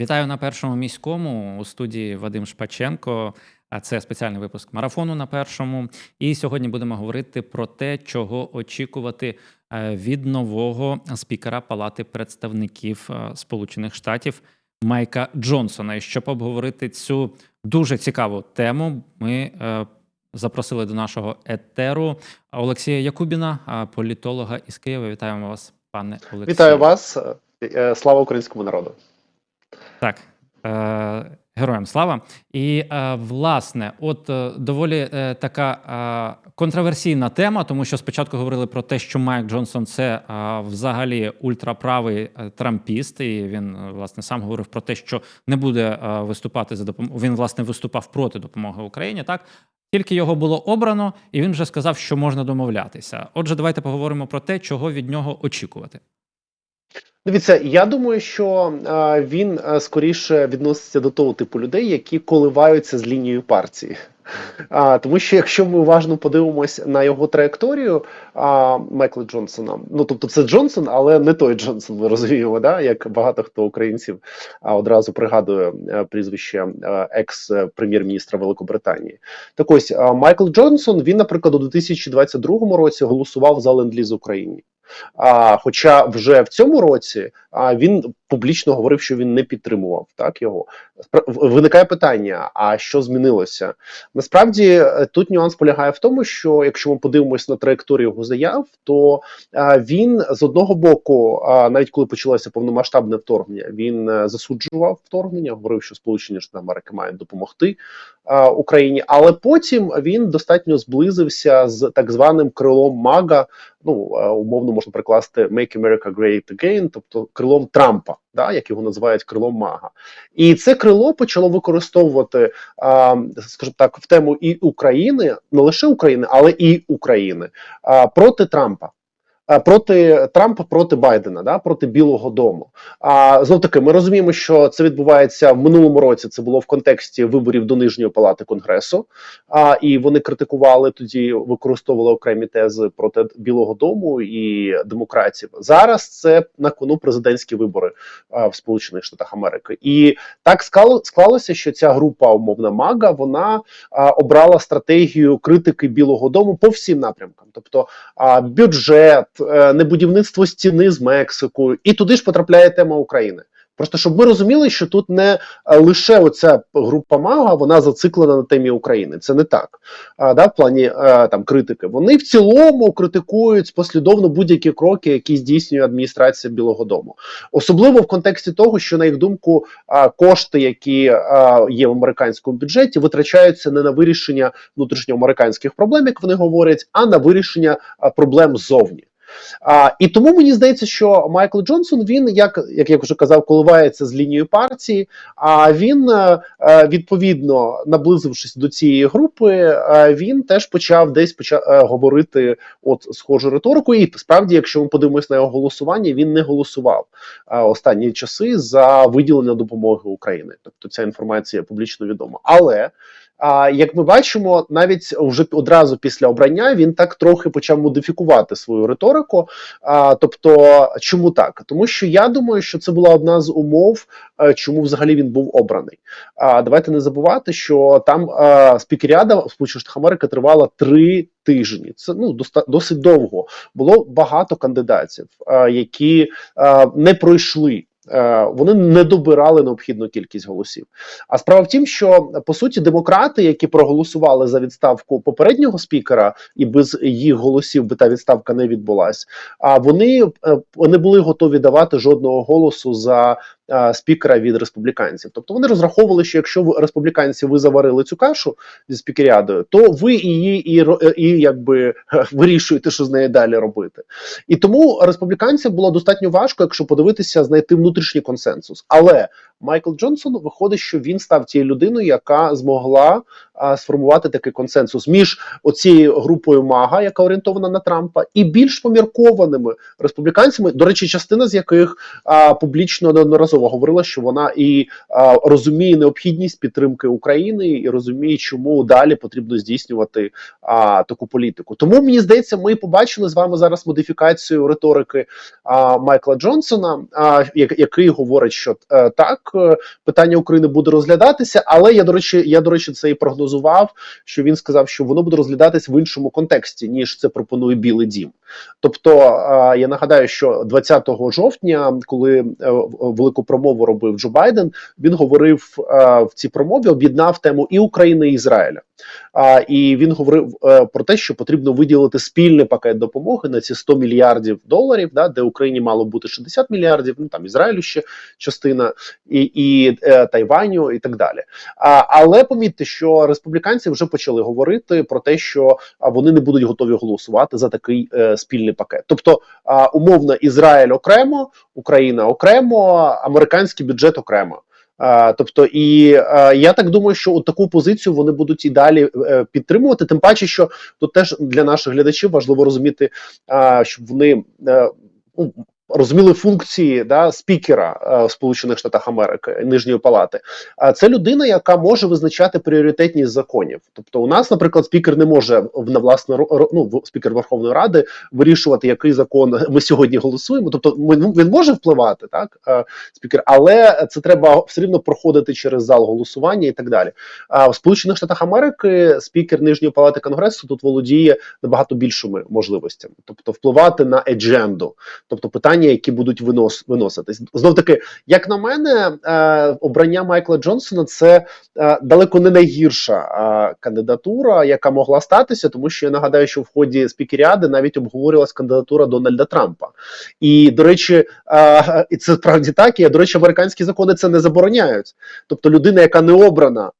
Вітаю на першому міському у студії Вадим Шпаченко. А це спеціальний випуск марафону на першому. І сьогодні будемо говорити про те, чого очікувати е, від нового спікера Палати представників е, Сполучених Штатів Майка Джонсона. І щоб обговорити цю дуже цікаву тему, ми е, запросили до нашого етеру Олексія Якубіна, політолога із Києва. Вітаємо вас, пане Олексію. Вітаю вас. Слава українському народу. Так, е, героям слава. І е, власне, от е, доволі е, така е, контроверсійна тема, тому що спочатку говорили про те, що Майк Джонсон це е, взагалі ультраправий е, трампіст, і він е, власне сам говорив про те, що не буде е, виступати за допомогою. Він власне виступав проти допомоги Україні. Так. Тільки його було обрано, і він вже сказав, що можна домовлятися. Отже, давайте поговоримо про те, чого від нього очікувати. Дивіться, я думаю, що е, він е, скоріше відноситься до того типу людей, які коливаються з лінією партії. А, тому що якщо ми уважно подивимось на його траєкторію а, Майкла Джонсона, ну тобто це Джонсон, але не той Джонсон, ми розуміємо, да? як багато хто українців а, одразу пригадує е, прізвище екс-прем'єр-міністра Великобританії. Так ось а, Майкл Джонсон, він, наприклад, у 2022 році голосував за ленд-ліз Україні. А, Хоча вже в цьому році а, він публічно говорив, що він не підтримував так його. Виникає питання: а що змінилося? Насправді е, тут нюанс полягає в тому, що якщо ми подивимось на траєкторію його заяв, то а, він з одного боку, а, навіть коли почалося повномасштабне вторгнення, він е, засуджував вторгнення, говорив, що Сполучені Штати Америки мають допомогти Україні, але потім він достатньо зблизився з так званим крилом Мага. Ну е, умовно можна прикласти Make America Great Again, тобто крилом Трампа, да, як його називають крилом Мага. І це крило почало використовувати, а, скажімо так, в тему і України, не лише України, але і України а, проти Трампа. А, Проти Трампа, проти Байдена, да, проти Білого Дому. А знов таки, ми розуміємо, що це відбувається в минулому році. Це було в контексті виборів до нижньої палати конгресу. А і вони критикували тоді, використовували окремі тези проти Білого Дому і демократів. Зараз це на кону президентські вибори а, в Сполучених Штатах Америки, і так склалося, що ця група умовна мага вона а, обрала стратегію критики Білого Дому по всім напрямкам, тобто а, бюджет, е, не будівництво стіни з Мексикою, і туди ж потрапляє тема України. Просто щоб ми розуміли, що тут не е, лише оця група мага, вона зациклена на темі України. Це не так. А, да, в плані е, там критики. Вони в цілому критикують послідовно будь-які кроки, які здійснює адміністрація Білого Дому, особливо в контексті того, що на їх думку а, кошти, які а, є в американському бюджеті, витрачаються не на вирішення внутрішньоамериканських проблем, як вони говорять, а на вирішення проблем ззовні. А, і тому мені здається, що Майкл Джонсон він, як, як я вже казав, коливається з лінією партії. А він е, е, відповідно наблизившись до цієї групи, е, він теж почав десь почав говорити от схожу риторику. І справді, якщо ми подивимось на його голосування, він не голосував останні часи за виділення допомоги України. Тобто ця інформація публічно відома. Але а як ми бачимо, навіть вже одразу після обрання він так трохи почав модифікувати свою риторику. А, тобто, чому так? Тому що я думаю, що це була одна з умов, е, чому взагалі він був обраний. А давайте не забувати, що там е, спікеріада в Сполучених Штатах Америки тривала три тижні. Це ну доста- досить довго. Було багато кандидатів, е, які е, не пройшли. Е, Вони не добирали необхідну кількість голосів. А справа в тім, що по суті демократи, які проголосували за відставку попереднього спікера, і без їх голосів би та відставка не відбулась. А вони не були готові давати жодного голосу за спікера від республіканців. Тобто вони розраховували, що якщо ви республіканці ви заварили цю кашу зі спікеріадою, то ви її і, ро- і якби вирішуєте, що з нею далі робити. І тому республіканцям було достатньо важко, якщо подивитися, знайти внутрішній консенсус. Але Майкл Джонсон виходить, що він став тією людиною, яка змогла сформувати такий консенсус між оцією групою Мага, яка орієнтована на Трампа, і більш поміркованими республіканцями, до речі, частина з яких а, публічно неодноразово говорила, що вона і а, розуміє необхідність підтримки України і розуміє, чому далі потрібно здійснювати а, таку політику. Тому мені здається, ми побачили з вами зараз модифікацію риторики а, Майкла Джонсона, а, як, який говорить, що е, так е, питання України буде розглядатися, але я до речі, я до речі, це і прогнозував. Що він сказав, що воно буде розглядатись в іншому контексті, ніж це пропонує Білий Дім. Тобто я нагадаю, що 20 жовтня, коли е, велику промову робив Джо Байден, він говорив е, в цій промові, об'єднав тему і України і Ізраїля. А і він говорив е, про те, що потрібно виділити спільний пакет допомоги на ці 100 мільярдів доларів, да, де Україні мало бути 60 мільярдів, ну там Ізраїлю ще частина, і і е, Тайваню, і так далі. А, але помітьте, що республіканці вже почали говорити про те, що вони не будуть готові голосувати за такий е, спільний пакет. Тобто, умовно, Ізраїль окремо, Україна окремо, американський бюджет окремо. Тобто, і я так думаю, що от таку позицію вони будуть і далі е, підтримувати. Тим паче, що тут теж для наших глядачів важливо розуміти, щоб вони е, ну, розуміли функції да, спікера е, в Сполучених Штатах Америки Нижньої Палати. А це людина, яка може визначати пріоритетність законів. Тобто, у нас, наприклад, спікер не може в- на власне ну, спікер Верховної Ради вирішувати, який закон ми сьогодні голосуємо. Тобто, ми, ну, він може впливати, так е, спікер, але це треба все рівно проходити через зал голосування і так далі. А в Сполучених Штатах Америки спікер Нижньої Палати Конгресу тут володіє набагато більшими можливостями, тобто впливати на едженду, тобто питання, які будуть винос, виноситись. Знов таки, як на мене, е, обрання Майкла Джонсона це е, далеко не найгірша е, кандидатура, яка могла статися, тому що я нагадаю, що в ході спікеріади навіть обговорювалась кандидатура Дональда Трампа. І до речі, е, і це справді так. І до речі, американські закони це не забороняють. Тобто, людина, яка не обрана е,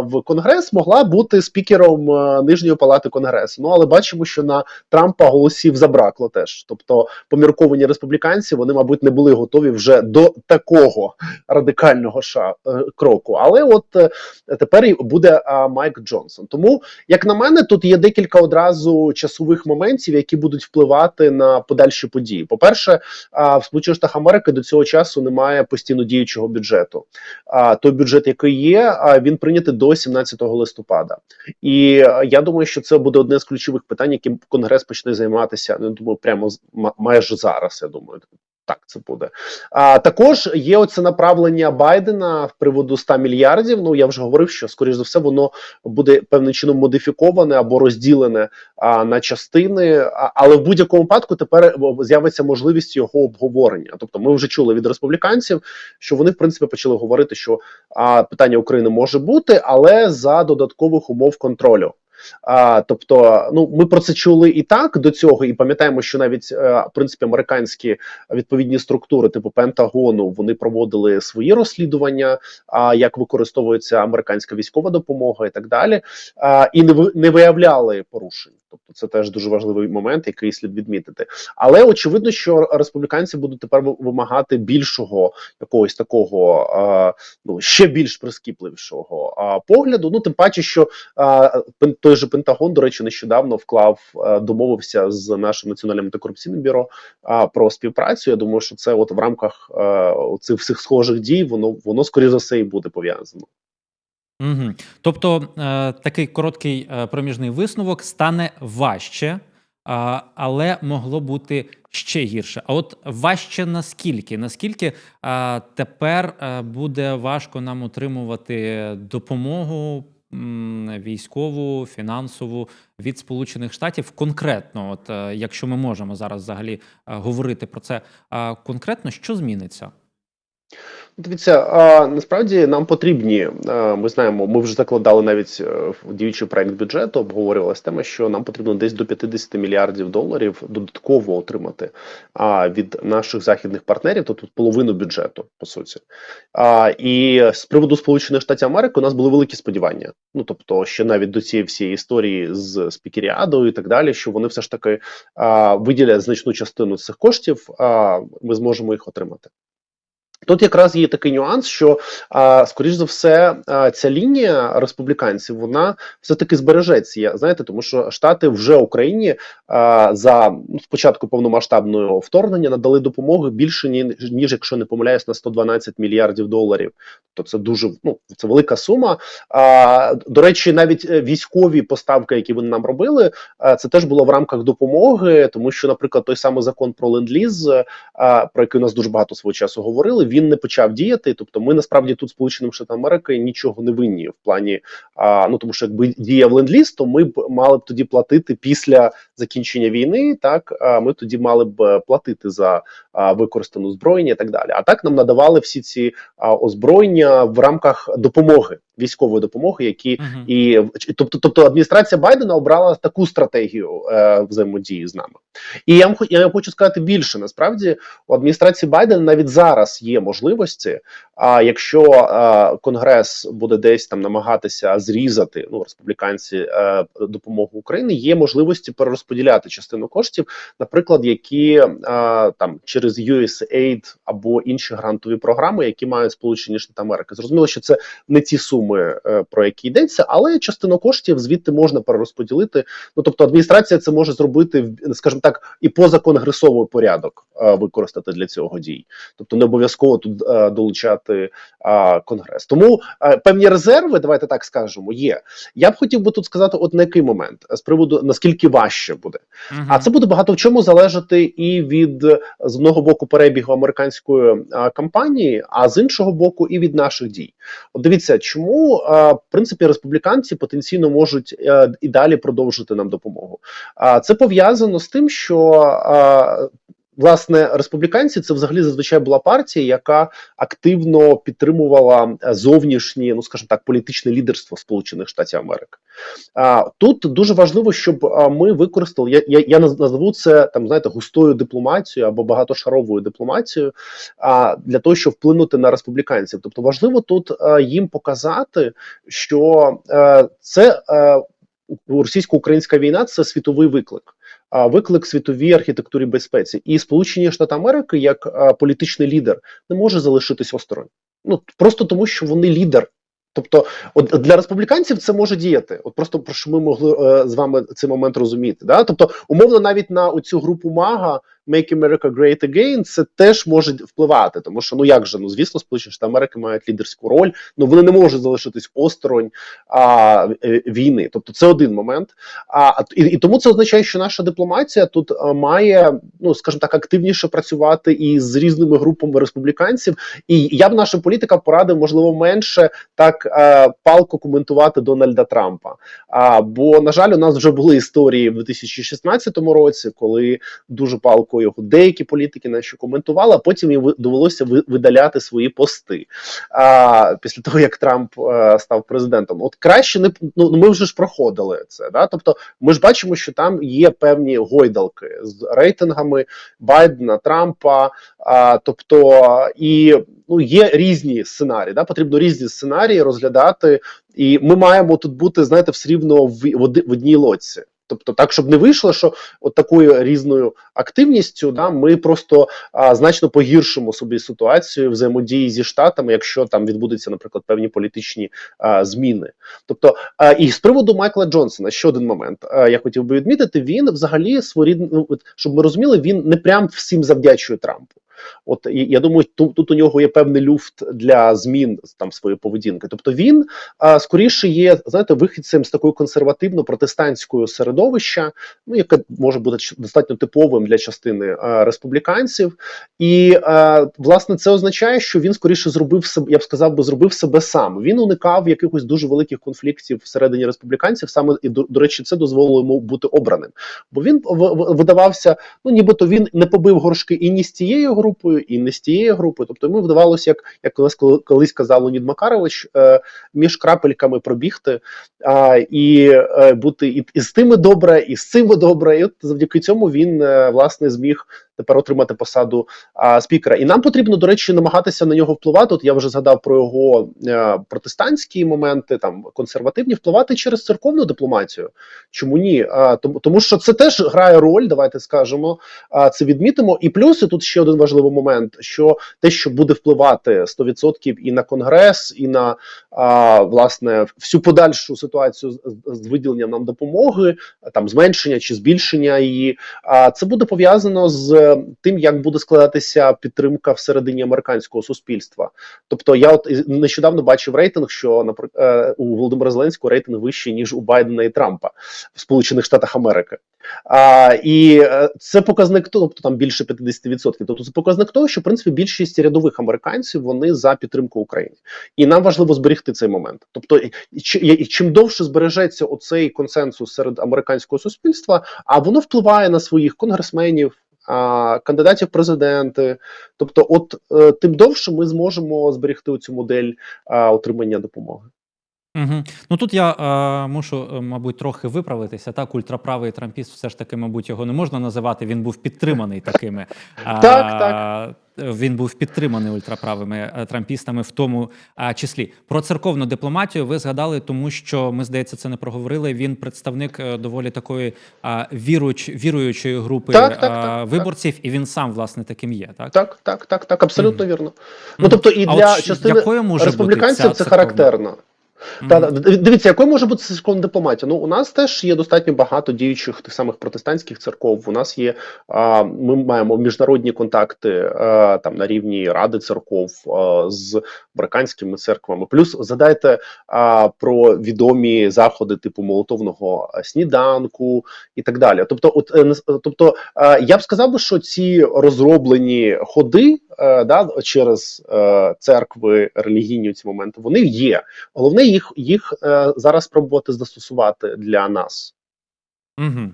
в Конгрес, могла бути спікером е, нижньої палати Конгресу. Ну але бачимо, що на Трампа голосів забракло теж. Тобто, помірковані республіканці вони, мабуть, не були готові вже до такого радикального ша е, кроку. Але от е, тепер буде Майк Джонсон. Тому, як на мене, тут є декілька одразу часових моментів, які будуть впливати на подальші події. По перше, в Сполучених Штатах Америки до цього часу немає постійно діючого бюджету. А той бюджет, який є, він прийнятий до 17 листопада. І я думаю, що це буде одне з ключових питань, яким Конгрес почне займатися. Ну думаю, прямо майже зараз. Я думаю, так це буде. А також є оце направлення Байдена в приводу 100 мільярдів. Ну я вже говорив, що скоріш за все воно буде певним чином модифіковане або розділене а, на частини. А, але в будь-якому випадку тепер е, з'явиться можливість його обговорення. Тобто, ми вже чули від республіканців, що вони в принципі почали говорити, що а, питання України може бути, але за додаткових умов контролю. А, тобто, ну ми про це чули і так до цього, і пам'ятаємо, що навіть е, в принципі американські відповідні структури, типу Пентагону, вони проводили свої розслідування, а як використовується американська військова допомога і так далі, а, і не не виявляли порушень. Тобто, це теж дуже важливий момент, який слід відмітити. Але очевидно, що республіканці будуть тепер вимагати більшого якогось такого а, ну ще більш прискіпливішого а, погляду. Ну тим паче, що а, той же Пентагон, до речі, нещодавно вклав, а, домовився з нашим національним антикорупційним бюро а, про співпрацю. Я думаю, що це от в рамках а, цих всіх схожих дій, воно воно скоріше за все і буде пов'язано. Угу. Тобто е, такий короткий е, проміжний висновок стане важче, а, але могло бути ще гірше. А от важче наскільки? Наскільки а, тепер е, буде важко нам отримувати допомогу м, військову, фінансову від Сполучених Штатів конкретно, от е, якщо ми можемо зараз взагалі е, говорити про це а, конкретно, що зміниться? Дивіться, а, насправді нам потрібні. Ми знаємо, ми вже закладали навіть е, в діючий проект бюджету. Обговорювалася тема, що нам потрібно десь до 50 мільярдів доларів додатково отримати а, від наших західних партнерів, то тут половину бюджету, по суті. А, і з приводу Сполучених Штатів Америки у нас були великі сподівання. Ну тобто, ще навіть до цієї всієї історії з спікеріадою і так далі, що вони все ж таки а, виділять значну частину цих коштів, а ми зможемо їх отримати. Тут якраз є такий нюанс, що скоріш за все, ця лінія республіканців вона все таки збережеться. Я знаєте, тому що штати вже Україні за ну, спочатку повномасштабного вторгнення надали допомоги більше ніж, ніж якщо не помиляюсь, на 112 мільярдів доларів. То це дуже ну це велика сума. До речі, навіть е, військові поставки, які вони нам робили, це теж було в рамках допомоги, тому що, наприклад, той самий закон про ленд-ліз, про який у нас дуже багато свого часу говорили, він не почав діяти. Тобто, ми насправді тут сполученим штатам Америки нічого не винні в плані. А, ну тому що якби діяв ленд-ліз, то ми б мали б тоді платити після закінчення війни. Так а ми тоді мали б платити за використану зброєння і так далі. А так нам надавали всі ці озброєння в рамках допомоги. Військової допомоги, які Мгм. і тобто, тобто адміністрація Байдена обрала таку стратегію е, взаємодії з нами. І я вам я вам хочу сказати більше. Насправді у адміністрації Байдена навіть зараз є можливості. А якщо е, Конгрес буде десь там намагатися зрізати ну республіканці е, допомогу Україні, є можливості перерозподіляти частину коштів, наприклад, які е, там через USAID або інші грантові програми, які мають Сполучені Штати Америки. Зрозуміло, що це не ті суми, е, про які йдеться, але частину коштів звідти можна перерозподілити. Ну тобто, адміністрація це може зробити скажімо так, і позаконгресовий порядок використати для цього дій. Тобто не обов'язково тут е, долучати е, конгрес. Тому е, певні резерви, давайте так скажемо, є. Я б хотів би тут сказати, от на який момент з приводу наскільки важче буде. Мгм. А це буде багато в чому залежати і від е, з одного боку перебігу американської кампанії, а з іншого боку, і від наших дій. От дивіться, чому в принципі республіканці потенційно можуть е, і далі продовжити нам допомогу. А це пов'язано з тим, що Власне, республіканці це взагалі зазвичай була партія, яка активно підтримувала е, зовнішнє, ну скажімо так, політичне лідерство Сполучених Штатів Америки. А тут дуже важливо, щоб ми використали. Я, я, я назву це там, знаєте, густою дипломатією або багатошаровою дипломатією а, для того, щоб вплинути на республіканців. Тобто важливо тут а, їм показати, що е, це е, російсько-українська війна це світовий виклик. Виклик світовій архітектурі безпеці, і Сполучені Штати Америки, як політичний лідер, не може залишитись осторонь. Ну просто тому, що вони лідер. Тобто, от для республіканців це може діяти. От просто про що ми могли е, з вами цей момент розуміти. Да? Тобто, умовно, навіть на оцю групу Мага Make America Great Again це теж може впливати, тому що ну як же, ну звісно, Сполучені Штати Америки мають лідерську роль, ну вони не можуть залишитись осторонь а, е, війни. Тобто, це один момент. А і, і тому це означає, що наша дипломатія тут а, має, ну скажімо так, активніше працювати і з різними групами республіканців. І я б нашим політикам порадив, можливо, менше так е, палко коментувати Дональда Трампа. А бо на жаль, у нас вже були історії в 2016 році, коли дуже палко його деякі політики наші коментували, а потім їм довелося видаляти свої пости. А після того як Трамп е, став президентом, от краще не ну ми вже ж проходили це. Да? Тобто, ми ж бачимо, що там є певні гойдалки з рейтингами Байдена, Трампа. А, тобто і ну є різні сценарії. Да? Потрібно різні сценарії розглядати, і ми маємо тут бути, знаєте, все рівно в, в, одній лодці. Тобто, так, щоб не вийшло, що от такою різною активністю, да, ми просто а, значно погіршимо собі ситуацію взаємодії зі штатами, якщо там відбудуться, наприклад, певні політичні а, зміни. Тобто, а, і з приводу Майкла Джонсона, ще один момент, а, я хотів би відмітити: він взагалі своєрідно, ну, щоб ми розуміли, він не прям всім завдячує Трампу. От я думаю, тут, тут у нього є певний люфт для змін там своєї поведінки. Тобто він а, скоріше є знаєте, вихідцем з такої консервативно-протестантської середовища, ну яке може бути достатньо типовим для частини а, республіканців, і а, власне це означає, що він скоріше зробив себе, я б сказав би, зробив себе сам. Він уникав якихось дуже великих конфліктів всередині республіканців. Саме і до, до речі, це дозволило йому бути обраним, бо він в- в- видавався, ну нібито він не побив горшки і ні з цією групою, і не з тією групою. Тобто йому вдавалося, як як у нас колись казав Леонід Макарович, е, між крапельками пробігти а, і е, бути і, і з тими добре, і з цими добре. І от завдяки цьому він е, власне зміг тепер отримати посаду а, спікера. І нам потрібно, до речі, намагатися на нього впливати. От я вже згадав про його е, протестантські моменти, там консервативні, впливати через церковну дипломатію. Чому ні? А, тому, тому що це теж грає роль, давайте скажемо, а, це відмітимо. І плюс і тут ще один важливий момент: що те, що буде впливати 100% і на конгрес, і на а, власне всю подальшу ситуацію з, виділенням нам допомоги, там зменшення чи збільшення її. А це буде пов'язано з тим, як буде складатися підтримка всередині американського суспільства. Тобто, я от нещодавно бачив рейтинг, що наприклад, у Володимира Зеленського рейтинг вищий ніж у Байдена і Трампа в Сполучених Штатах Америки. А, і е, це показник, тобто там більше 50%. Тобто це показник того, що в принципі більшість рядових американців вони за підтримку України, і нам важливо зберегти цей момент. Тобто, чим довше збережеться оцей консенсус серед американського суспільства, а воно впливає на своїх конгресменів. А, кандидатів в президенти, тобто, от е, тим довше ми зможемо зберегти цю модель а, отримання допомоги. Угу. Ну тут я е, мушу, е, мабуть, трохи виправитися. Так, ультраправий трампіст, все ж таки, мабуть, його не можна називати. Він був підтриманий такими. Так, так. Він був підтриманий ультраправими е, трампістами, в тому числі. Про церковну дипломатію ви згадали, тому що ми, здається, це не проговорили. Він представник е, доволі такої віруч, віруючої групи Так, так, а, так, так. виборців, і він сам, власне, таким є. Так, Так, так, так, так, абсолютно Мгм. вірно. Ну тобто, і А от для щ- частини республіканців це церковна? характерно. Мгм. Та, дивіться, якою може бути церковна дипломатія? Ну, у нас теж є достатньо багато діючих тих самих протестантських церков. У нас є а, ми маємо міжнародні контакти а, там на рівні ради церков а, з американськими церквами. Плюс згадайте а, про відомі заходи типу молотовного сніданку і так далі. Тобто, от е, тобто, е, я б сказав би, що ці розроблені ходи е, да, через е, церкви, релігійні у ці моменти, вони є. Головне їх, їх е, зараз спробувати застосувати для нас. Угу.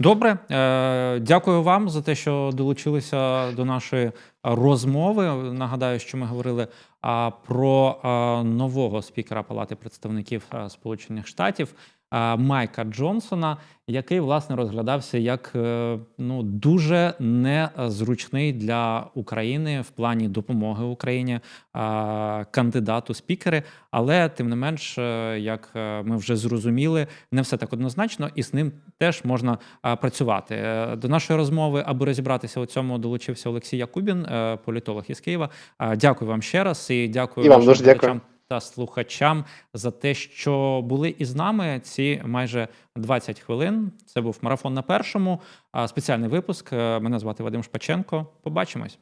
Добре, е, дякую вам за те, що долучилися до нашої розмови. Нагадаю, що ми говорили а, про а, нового спікера Палати представників а, Сполучених Штатів Майка Джонсона, який власне розглядався як е, ну дуже незручний для України в плані допомоги Україні кандидату спікери. Але тим не менш, е, як е, ми вже зрозуміли, не все так однозначно, і з ним теж можна працювати. До нашої розмови, аби розібратися у цьому, долучився Олексій Якубін, політолог із Києва. Дякую вам ще раз і дякую І вам дуже дякую. Та слухачам за те, що були із нами ці майже 20 хвилин. Це був марафон на першому. Спеціальний випуск. Е, Мене звати Вадим Шпаченко. Побачимось.